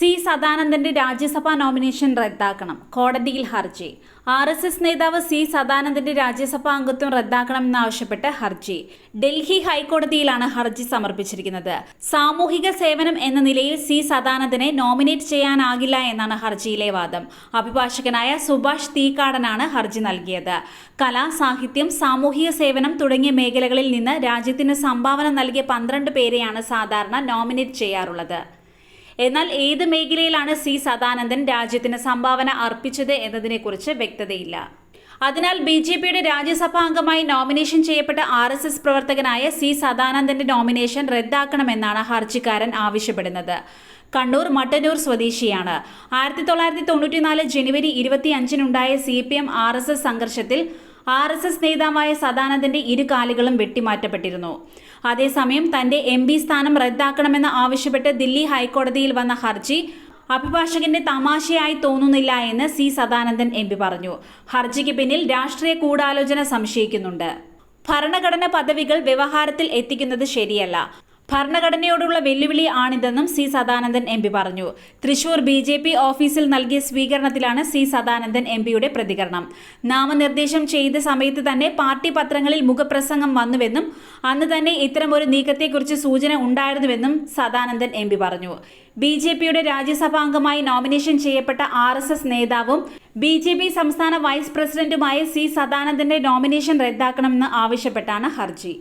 C സദാനന്ദന്റെ രാജ്യസഭാ nomination റദ്ദാക്കണം. കോടതിയിൽ ഹർജി. ആർ എസ് എസ് നേതാവ് സി സദാനന്ദന്റെ രാജ്യസഭാ അംഗത്വം റദ്ദാക്കണമെന്നാവശ്യപ്പെട്ട് ഹർജി. ഡൽഹി ഹൈക്കോടതിയിലാണ് ഹർജി സമർപ്പിച്ചിരിക്കുന്നത്. സാമൂഹിക സേവനം എന്ന നിലയിൽ സി സദാനന്ദനെ നോമിനേറ്റ് ചെയ്യാനാകില്ല എന്നാണ് ഹർജിയിലെ വാദം. അഭിഭാഷകനായ സുഭാഷ് തീക്കാടനാണ് ഹർജി നൽകിയത്. കല സാഹിത്യം സാമൂഹിക സേവനം തുടങ്ങിയ മേഖലകളിൽ നിന്ന് രാജ്യത്തിന് സംഭാവന നൽകിയ പന്ത്രണ്ട് പേരെയാണ് സാധാരണ നോമിനേറ്റ് ചെയ്യാറുള്ളത്. എന്നാൽ ഏത് മേഖലയിലാണ് സി സദാനന്ദൻ രാജ്യത്തിന് സംഭാവന അർപ്പിച്ചത് എന്നതിനെക്കുറിച്ച് വ്യക്തതയില്ല. അതിനാൽ ബി ജെ പിയുടെ രാജ്യസഭാ അംഗമായി നോമിനേഷൻ ചെയ്യപ്പെട്ട ആർ എസ് എസ് പ്രവർത്തകനായ സി സദാനന്ദന്റെ നോമിനേഷൻ റദ്ദാക്കണമെന്നാണ് ഹർജിക്കാരൻ ആവശ്യപ്പെടുന്നത്. കണ്ണൂർ മട്ടന്നൂർ സ്വദേശിയാണ്. ആയിരത്തി തൊള്ളായിരത്തി തൊണ്ണൂറ്റിനാല് ജനുവരി ഇരുപത്തിയഞ്ചിനുണ്ടായ C P M R S S സംഘർഷത്തിൽ ആർ എസ് എസ് നേതാവായ സദാനന്ദന്റെ ഇരു കാലുകളും വെട്ടിമാറ്റപ്പെട്ടിരുന്നു. അതേസമയം തന്റെ എം പി സ്ഥാനം റദ്ദാക്കണമെന്ന് ആവശ്യപ്പെട്ട് ദില്ലി ഹൈക്കോടതിയിൽ വന്ന ഹർജി അഭിഭാഷകന്റെ തമാശയായി തോന്നുന്നില്ല എന്ന് സി സദാനന്ദൻ എം പി പറഞ്ഞു. ഹർജിക്ക് പിന്നിൽ രാഷ്ട്രീയ കൂടാലോചന സംശയിക്കുന്നുണ്ട്. ഭരണഘടന പദവികൾ വ്യവഹാരത്തിൽ എത്തിക്കുന്നത് ശരിയല്ല. ഭരണഘടനയോടുള്ള വെല്ലുവിളി ആണിതെന്നും സി സദാനന്ദൻ എം പറഞ്ഞു. തൃശൂർ ബി ജെ പി ഓഫീസിൽ നൽകിയ സ്വീകരണത്തിലാണ് സി സദാനന്ദൻ എം പിയുടെ പ്രതികരണം. നാമനിർദ്ദേശം ചെയ്ത സമയത്ത് തന്നെ പാർട്ടി പത്രങ്ങളിൽ മുഖപ്രസംഗം വന്നുവെന്നും അന്ന് തന്നെ ഇത്തരമൊരു നീക്കത്തെക്കുറിച്ച് സൂചന ഉണ്ടായിരുന്നുവെന്നും സദാനന്ദൻ എം പറഞ്ഞു. ബി ജെ പിയുടെ രാജ്യസഭാംഗമായി നോമിനേഷൻ ചെയ്യപ്പെട്ട ആർ എസ് എസ് നേതാവും ബി ജെ പി സംസ്ഥാന വൈസ് പ്രസിഡന്റുമായ സി സദാനന്ദന്റെ നോമിനേഷൻ റദ്ദാക്കണമെന്ന് ആവശ്യപ്പെട്ടാണ് ഹർജി.